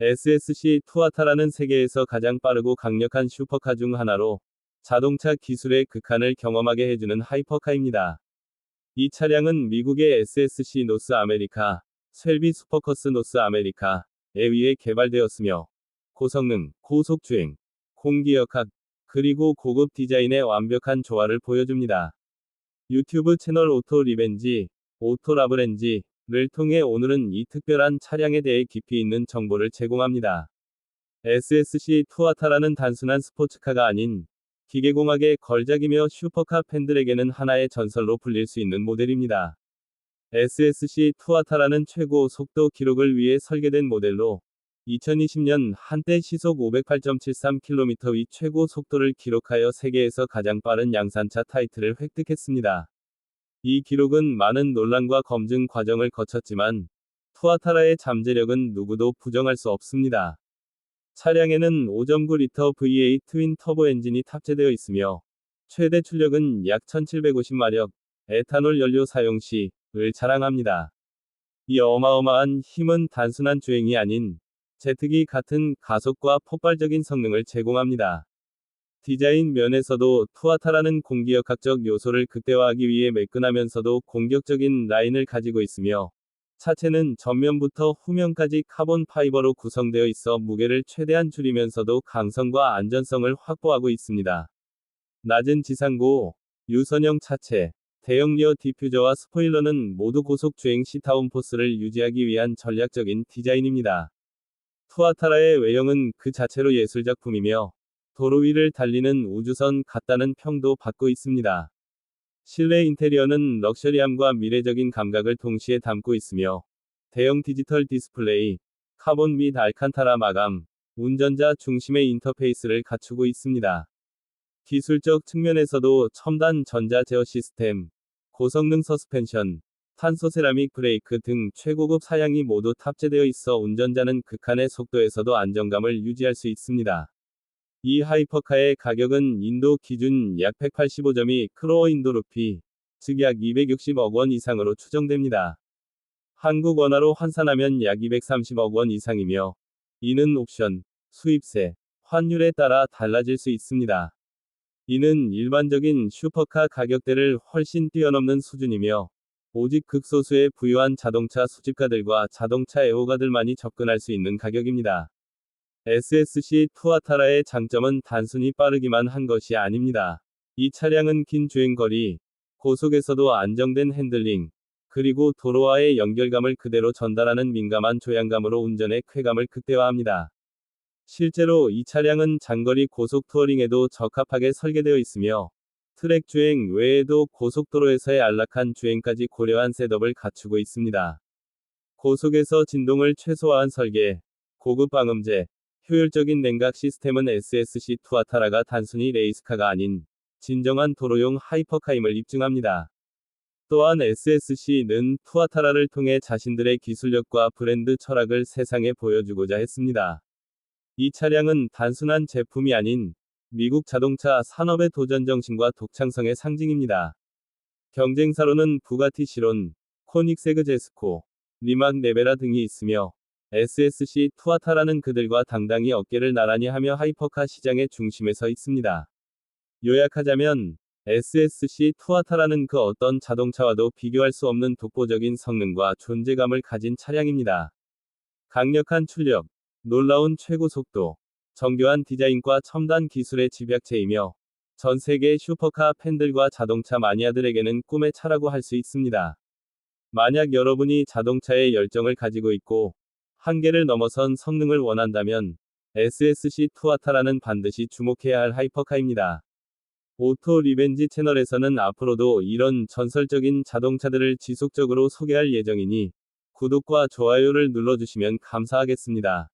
SSC 투아타라는 세계에서 가장 빠르고 강력한 슈퍼카 중 하나로 자동차 기술의 극한을 경험하게 해주는 하이퍼카입니다. 이 차량은 미국의 SSC 노스 아메리카, 셀비 슈퍼커스 노스 아메리카에 의해 개발되었으며 고성능, 고속주행, 공기역학, 그리고 고급 디자인의 완벽한 조화를 보여줍니다. 유튜브 채널 오토 리벤지, 오토 라브렌지 를 통해 오늘은 이 특별한 차량에 대해 깊이 있는 정보를 제공합니다. SSC 투아타라는 단순한 스포츠카가 아닌 기계공학의 걸작이며 슈퍼카 팬들에게는 하나의 전설로 불릴 수 있는 모델입니다. SSC 투아타라는 최고 속도 기록을 위해 설계된 모델로 2020년 한때 시속 508.73km의 최고 속도를 기록하여 세계에서 가장 빠른 양산차 타이틀을 획득했습니다. 이 기록은 많은 논란과 검증 과정을 거쳤지만 투아타라의 잠재력은 누구도 부정할 수 없습니다. 차량에는 5.9L V8 트윈 터보 엔진이 탑재되어 있으며 최대 출력은 약 1750마력, 에탄올 연료 사용 시을 자랑합니다. 이 어마어마한 힘은 단순한 주행이 아닌 제트기 같은 가속과 폭발적인 성능을 제공합니다. 디자인 면에서도 투아타라는 공기역학적 요소를 극대화하기 위해 매끈하면서도 공격적인 라인을 가지고 있으며 차체는 전면부터 후면까지 카본 파이버로 구성되어 있어 무게를 최대한 줄이면서도 강성과 안전성을 확보하고 있습니다. 낮은 지상고, 유선형 차체, 대형 리어 디퓨저와 스포일러는 모두 고속 주행 시 다운포스를 유지하기 위한 전략적인 디자인입니다. 투아타라의 외형은 그 자체로 예술작품이며 도로 위를 달리는 우주선 같다는 평도 받고 있습니다. 실내 인테리어는 럭셔리함과 미래적인 감각을 동시에 담고 있으며 대형 디지털 디스플레이, 카본 및 알칸타라 마감, 운전자 중심의 인터페이스를 갖추고 있습니다. 기술적 측면에서도 첨단 전자 제어 시스템, 고성능 서스펜션, 탄소 세라믹 브레이크 등 최고급 사양이 모두 탑재되어 있어 운전자는 극한의 속도에서도 안정감을 유지할 수 있습니다. 이 하이퍼카의 가격은 인도 기준 약 185점이 크로어 인도 루피, 즉 약 260억 원 이상으로 추정됩니다. 한국 원화로 환산하면 약 230억 원 이상이며, 이는 옵션, 수입세, 환율에 따라 달라질 수 있습니다. 이는 일반적인 슈퍼카 가격대를 훨씬 뛰어넘는 수준이며, 오직 극소수의 부유한 자동차 수집가들과 자동차 애호가들만이 접근할 수 있는 가격입니다. SSC 투아타라의 장점은 단순히 빠르기만 한 것이 아닙니다. 이 차량은 긴 주행거리, 고속에서도 안정된 핸들링, 그리고 도로와의 연결감을 그대로 전달하는 민감한 조향감으로 운전의 쾌감을 극대화합니다. 실제로 이 차량은 장거리 고속 투어링에도 적합하게 설계되어 있으며, 트랙 주행 외에도 고속도로에서의 안락한 주행까지 고려한 셋업을 갖추고 있습니다. 고속에서 진동을 최소화한 설계, 고급 방음제, 효율적인 냉각 시스템은 SSC 투아타라가 단순히 레이스카가 아닌 진정한 도로용 하이퍼카임을 입증합니다. 또한 SSC는 투아타라를 통해 자신들의 기술력과 브랜드 철학을 세상에 보여주고자 했습니다. 이 차량은 단순한 제품이 아닌 미국 자동차 산업의 도전 정신과 독창성의 상징입니다. 경쟁사로는 부가티 시론, 코닉세그 제스코, 리막 네베라 등이 있으며 SSC 투아타라는 그들과 당당히 어깨를 나란히 하며 하이퍼카 시장의 중심에 서 있습니다. 요약하자면 SSC 투아타라는 그 어떤 자동차와도 비교할 수 없는 독보적인 성능과 존재감을 가진 차량입니다. 강력한 출력, 놀라운 최고 속도, 정교한 디자인과 첨단 기술의 집약체이며 전 세계 슈퍼카 팬들과 자동차 마니아들에게는 꿈의 차라고 할 수 있습니다. 만약 여러분이 자동차에 열정을 가지고 있고 한계를 넘어선 성능을 원한다면 SSC 투아타라는 반드시 주목해야 할 하이퍼카입니다. 오토 리벤지 채널에서는 앞으로도 이런 전설적인 자동차들을 지속적으로 소개할 예정이니 구독과 좋아요를 눌러주시면 감사하겠습니다.